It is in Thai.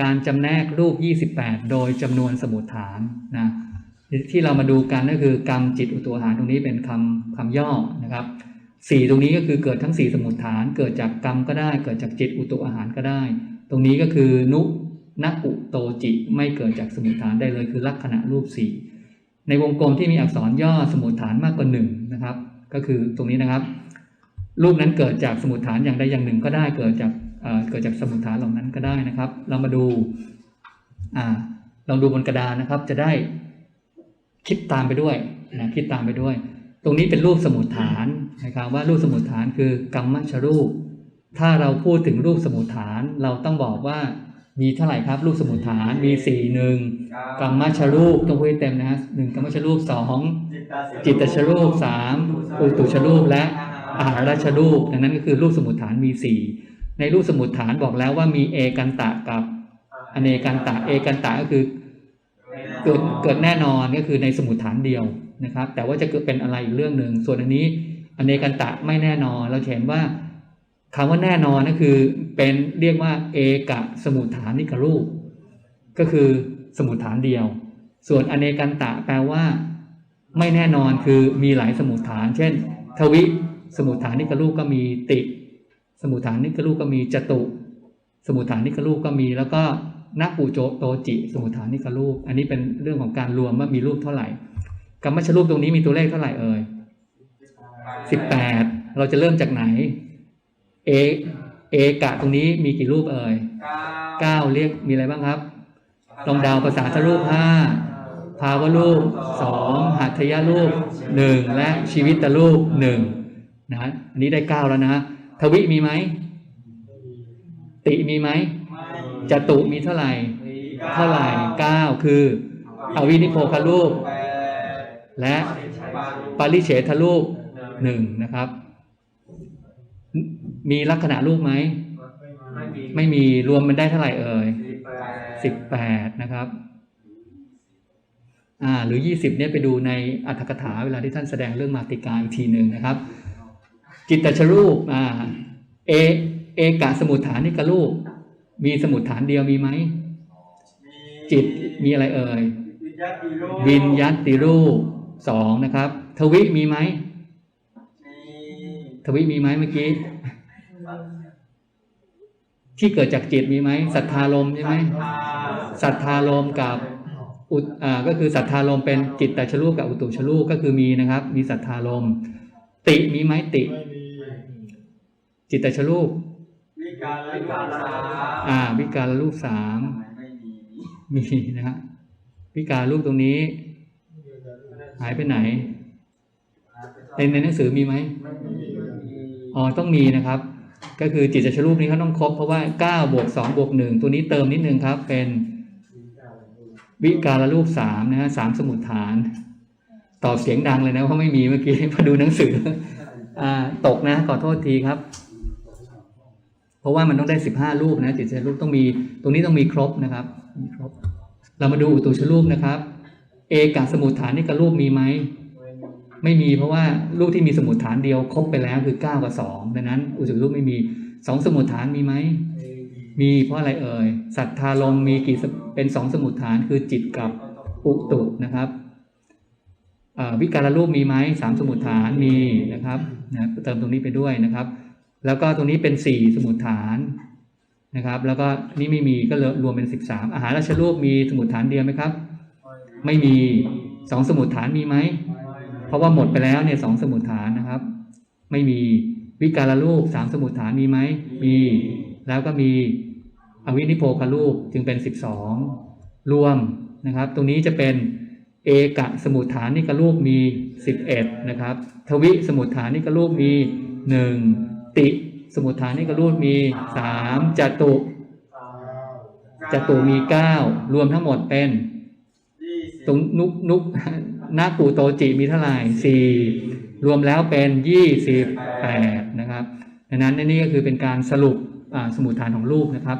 การจำแนกรูป 28 โดยจำนวนสมุดฐานนะที่เรามาดูกันก็คือกรรมจิตอุตุอาหารตรงนี้เป็นคำคำย่อนะครับสี่ตรงนี้ก็คือเกิดทั้งสี่สมุดฐาน เกิดจากกรรมก็ได้ เกิดจากจิตอุตุอาหารก็ได้ ตรงนี้ก็คือนุนัอุโตจิไม่เกิดจากสมุดฐานได้เลยคือลักษณะรูปสี่ในวงกลมที่มีอักษรย่อสมุดฐานมากกว่าหนึ่งนะครับ ก็คือตรงนี้นะครับ รูปนั้นเกิดจากสมุดฐานอย่างใดอย่างหนึ่งก็ได้ เกิดจาก เอ่อเกิดจากสมุดฐานเหล่านั้นก็ได้นะครับ เรามาดูอ่าลองดูบนกระดานนะครับ จะได้คิดตามไปด้วยนะคิดตามไปด้วย ตรงนี้เป็นรูปสมุดฐานนะครับ ว่ารูปสมุดฐานคือกรรมชรูป ถ้าเราพูดถึงรูปสมุดฐาน เราต้องบอกว่ามีเท่าไหร่ครับ รูปสมุดฐานมีสี่หนึ่งกรรมชรูปต้องพูดให้เต็มนะฮะหนึ่งกรรมชรูปสองจิตตชรูปสามอุตุชรูปและอาหารราชรูปดังนั้นก็คือรูปสมุดฐานมีสี่ ในรูปสมุดฐานบอกแล้วว่ามีเอกันตะกับอเนกันตะเอกันตะก็คือเกิดเกิดแน่นอนก็คือในสมุดฐานเดียวนะครับ แต่ว่าจะเกิดเป็นอะไรอีกเรื่องหนึ่งส่วนอันนี้อเนกันตะไม่แน่นอน เราจะเห็นว่าคำว่าแน่นอนก็คือเป็นเรียกว่าเอกะสมุดฐานิกรูป ก็คือสมุดฐานเดียว ส่วนอเนกันตะแปลว่า ไม่แน่นอนคือมีหลายสมุดฐาน เช่น ทวิสมุดฐานนิกรูปก็มีติ สมุดฐานนิกรูปก็มีจตุ สมุดฐานนิกรูปก็มี แล้วก็นักปูโจโตจิ สมุดฐานนิกรูป อันนี้เป็นเรื่องของการรวมว่ามีรูปเท่าไหร่กรรมชรูปตรงนี้มีตัวเลขเท่าไหร่เอ่ยสิบแปดเราจะเริ่มจากไหน เอเอกะตรงนี้มีกี่รูปเอ่ยเก้าเรียกมีอะไรบ้างครับลองดาวภาษาทรูปห้าภาวะรูปสองหัตถยรูปหนึ่งและชีวิตรูปหนึ่งนะอันนี้ได้เก้าแล้วนะ ทวิมีไหม ติมีไหมจตุมีเท่าไหร่ เท่าไหร่เก้าคือ อวินิโพครูป และปาริเฉทรูปหนึ่งนะครับ มีลักษณะรูปไหม ไม่มีรวมมันได้เท่าไหร่เอ่ยสิบแปดนะครับอ่าหรือยี่สิบเนี่ยไปดูในอัตถกถาเวลาที่ท่านแสดงเรื่องมาติกาอีกทีหนึ่งนะครับ จิตตชรูปอ่าเอเอกะสมุทฐานิกรูป มีสมุทฐานเดียวมีไหม จิตมีอะไรเอ่ยวินยัตติรูปสองนะครับ ทวิมีไหมทวิมีไหมเมื่อกี้ ที่เกิดจากจิตมีไหมศรัทธาลมใช่ไหมศรัทธาลมกับอุตอ่าก็คือศรัทธาลมเป็นจิตตชรูปกับอุตุชรูปก็คือมีนะครับ มีศรัทธาลมติมีไหมติ จิตตชรูปวิการและวิการสามอ่า วิการรูปสามไม่มีมีนะฮะวิการรูปตรงนี้ หายไปไหนในในหนังสือมีไหมไม่มีไม่มีอ๋อต้องมีนะครับ ก็คือจิตตชรูปนี้เขาต้องครบเพราะว่า9บวก2บวก1ตัวนี้เติมนิดนึงครับ เป็นวิการรูป3นะฮะสามสมุดฐานตอบเสียงดังเลยนะเพราะไม่มีเมื่อกี้พอดูหนังสือ อ่า ตกนะขอโทษทีครับ เพราะว่ามันต้องได้ 15 รูปนะจิตตชรูปต้องมีตรงนี้ต้องมีครบนะครับมีครบ เรามาดูอุตุชรูปนะครับ เอกสมุดฐานนี่กับรูปมีไหมไม่มีเพราะว่ารูปที่มีสมุดฐานเดียวครบไปแล้วคือ 9 กับ 2 ดังนั้น อุจุรูปไม่มี 2 สมุดฐานมีไหมมีเพราะอะไรเอ่ยศรัทธาลมมีกี่เป็น2สมุดฐานคือจิตกับอุตุนะครับวิการรูปมีไหมสามสมุดฐานมีนะครับนะเติมตรงนี้ไปด้วยนะครับ แล้วก็ตรงนี้เป็น 4 สมุดฐานนะครับ แล้วก็นี่ไม่มีก็รวมเป็น 13 อาหารราชรูปมีสมุดฐานเดียวไหมครับ ไม่มี2สมุดฐานมีไหม เพราะว่าหมดไปแล้วเนี่ยสองสมุดฐานนะครับ ไม่มีวิการรูปสามสมุดฐานมีไหมมีแล้วก็มีอวินิโพครูปจึงเป็นสิบสองรวมนะครับ ตรงนี้จะเป็นเอกะสมุดฐานนิกรูปมีสิบเอ็ดนะครับ ทวิสมุดฐานนิกรูปมีหนึ่ง ติสมุทฐานนิกรูปมีสามจตุจตุมีเก้ารวมทั้งหมดเป็นตรงนุกนุกนากูโตจิมีเท่าไหร่สี่รวมแล้วเป็นยี่สิบแปดนะครับดังนั้นนี่ก็คือเป็นการสรุปสมุดฐานของรูปนะครับ